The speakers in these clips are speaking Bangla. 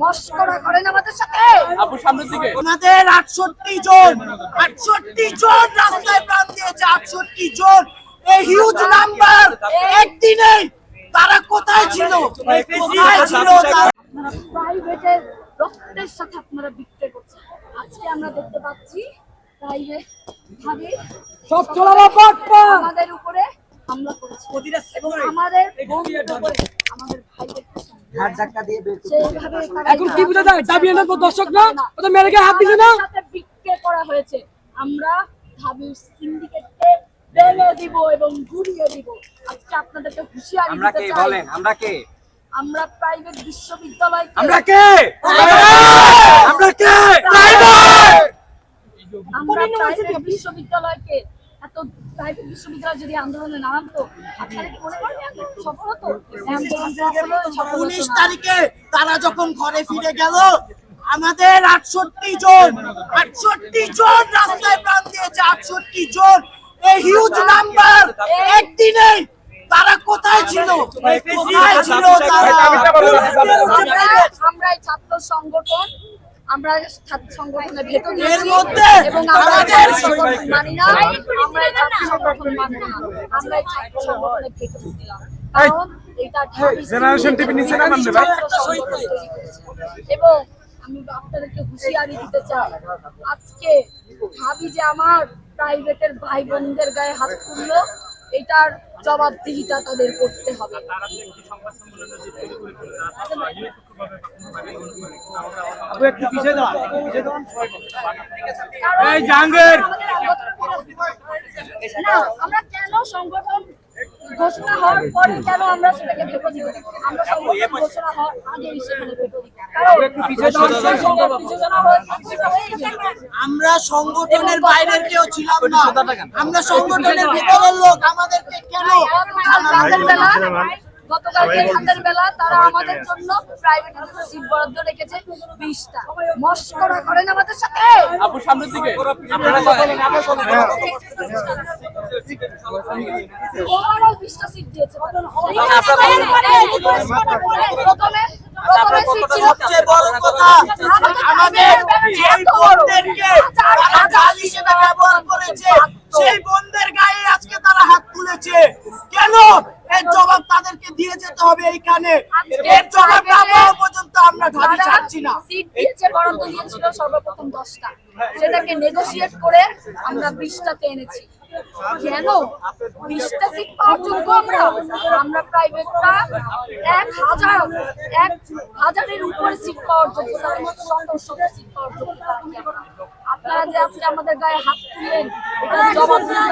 মস্করা করেন আমাদের সাথে। আপু সামনের দিকে। আমাদের আটষট্টি জন আটষট্টি জন রাস্তায় প্রাণ দিয়েছে আটষট্টি জন। এই হিউজ নাম্বার একদিনে তারা কোথায় ছিল? কোথায় ছিল প্রাইভেটের রক্তের সাথে আপনারা বিক্রি করছেন। আজকে আমরা দেখতে পাচ্ছি প্রাইভেট ভাবে সব চলাবা পাটপা আমাদের উপরে হামলা করেছে। এবং আমাদের আমাদের তারা এখন কি বোঝা যায়? দাবি এনে দর্শক না? ওদের মেরেকে হাত দিছে না? বিক্রি করা হয়েছে। আমরা ধাবির সিন্ডিকেটকে দিব এবং ঘুরিয়ে দিব। আজকে আপনাদেরকে হুঁশিয়ারি আমরা কে? বলেন আমরা কে? আমরা প্রাইভেট বিশ্ববিদ্যালয় আমরা কে? আমরা কে? আমরা প্রাইভেট বিশ্ববিদ্যালয়কে এত প্রাইভেট বিশ্ববিদ্যালয় যদি আন্দোলনে নামতো আপনারা কি করেন আন্দোলন সফল হতো? আন্দোলন কখনোই সফল হতো উনিশ তারিখে তারা যখন ঘরে ফিরে গেল আমাদের আটষট্টি জন আটষট্টি জন রাস্তায় প্রাণ দিয়েছে আটষট্টি জন। এই হিউজ নাম্বার একদিনে তারা কোথায় ছিল? কোথায় ছিল তারা? আমরা- আমরা ছাত্র সংগঠন আমরা ছাত্র সংগঠনের ভেতর এবং আমরা মানি না আমরা এই ছাত্র সংগঠন মানি না আমরা এই ছাত্র সংগঠনের ভেতর দিলাম কারণ এটা নিচে। এবং আমি আপনাদেরকে হুঁশিয়ারি দিতে চাই আজকে ভাবি যে আমার প্রাইভেটের ভাই বোনদের গায়ে হাত তুললো এটার জবাবদিহিতা তাদের করতে হবে। এই জাহাঙ্গীর! না আমরা কেন সংগঠন ঘোষণা হওয়ার পরে কেন আমরা সেটাকে ভেবে দিব আমরা সংগঠন ঘোষণা হওয়ার আগে সেখানে ভেবে দিই হয়ে- হয়ে। আমরা সংগঠনের বাইরের কেউ ছিলাম না আমরা সংগঠনের ভেতরের লোক আমাদেরকে কেন গতকাল বেলা গতকালকে রাতের বেলা তারা আমাদের জন্য প্রাইভেট সিট বরাদ্দ রেখেছে বিশটা মস্করা করেন আমাদের সাথে সবচেয়ে বড় কথা আমাদের যে বোনদেরকে ব্যবহার করেছে, সেই বোনদের গায়ে আজকে তারা হাত তুলেছে। কেন? এর জবাব তাদেরকে দিয়ে যেতে হবে এইখানে। এর জবাব না পাওয়া পর্যন্ত আমরা ঢাবি ছাড়ছি না। সিট দিয়েছে বরাদ্দ দিয়েছিল সর্বপ্রথম দশটা। সেটাকে নেগোশিয়েট করে আমরা বিশটাতে এনেছি। কেন? বিশটা সিট পাওয়ার যোগ্য আমরা। আমরা প্রাইভেটটা এক হাজার এক হাজারের উপরে সিট পাওয়ার যোগ্য। মধ্যে শত শত সিট পাওয়ার যোগ্য আপনারা যে আজকে আমাদের গায়ে হাত তুললেন জবাব হবে।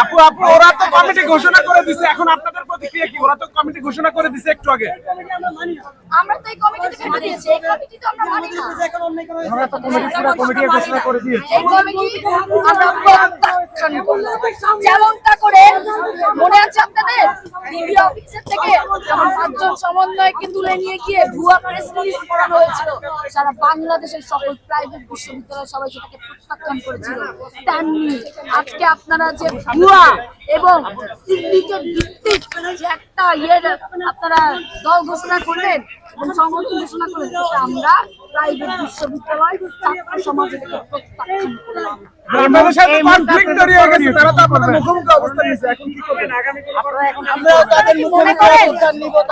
আপু আপু ওরা তো কমিটি ঘোষণা করে দিছে। এখন আপনাদের প্রতিক্রিয়া কি? ওরা তো কমিটি ঘোষণা করে দিছে একটু আগে। আমরা তো এই কমিটি ভেবে দিয়েছি এই কমিটি তো আমরা মানি না। কমিটি ঘোষণা করে দিয়েছি। এই কমিটি আমরা প্রত্যাখ্যান যেমনটা করে মনে আছে আপনাদের? ডিবি অফিসের থেকে পাঁচজন সমন্বয়কে তুলে নিয়ে গিয়ে ভুয়া প্রেস রিলিজ করানো হয়েছিল, সারা বাংলাদেশের সকল প্রাইভেট বিশ্ববিদ্যালয় সবাই সেটাকে প্রত্যাখ্যান করেছিল। তেমনি আজকে আপনারা যে ভুয়া এবং সিন্ডিকেট ভিত্তিক যে একটা ইয়ের আপনারা দল ঘোষণা করলেন সংগঠন আমরা প্রাইভেট বিশ্ববিদ্যালয় ছাত্র সমাজ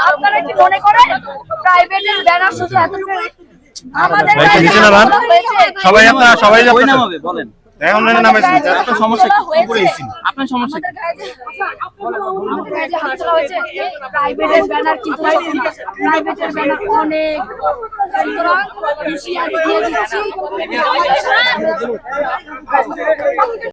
আপনারা কি মনে করেন? প্রাইভেটের ব্যানার শুধু এতটুকু আমাদের ভাই, একটু নিচে নামান। হয়েছে। সবাই আপনারা সবাই বলেন। এখন নামাইছেন আপনার সমস্যা কি হয়েছে? আপনার সমস্যা কি? আমাদের গায়ে যে হাত তোলা হয়েছে প্রাইভেটের ব্যানার কিন্তু প্রাইভেটের ব্যানার অনেক সুতরাং হুঁশিয়ারি দিয়ে দিচ্ছি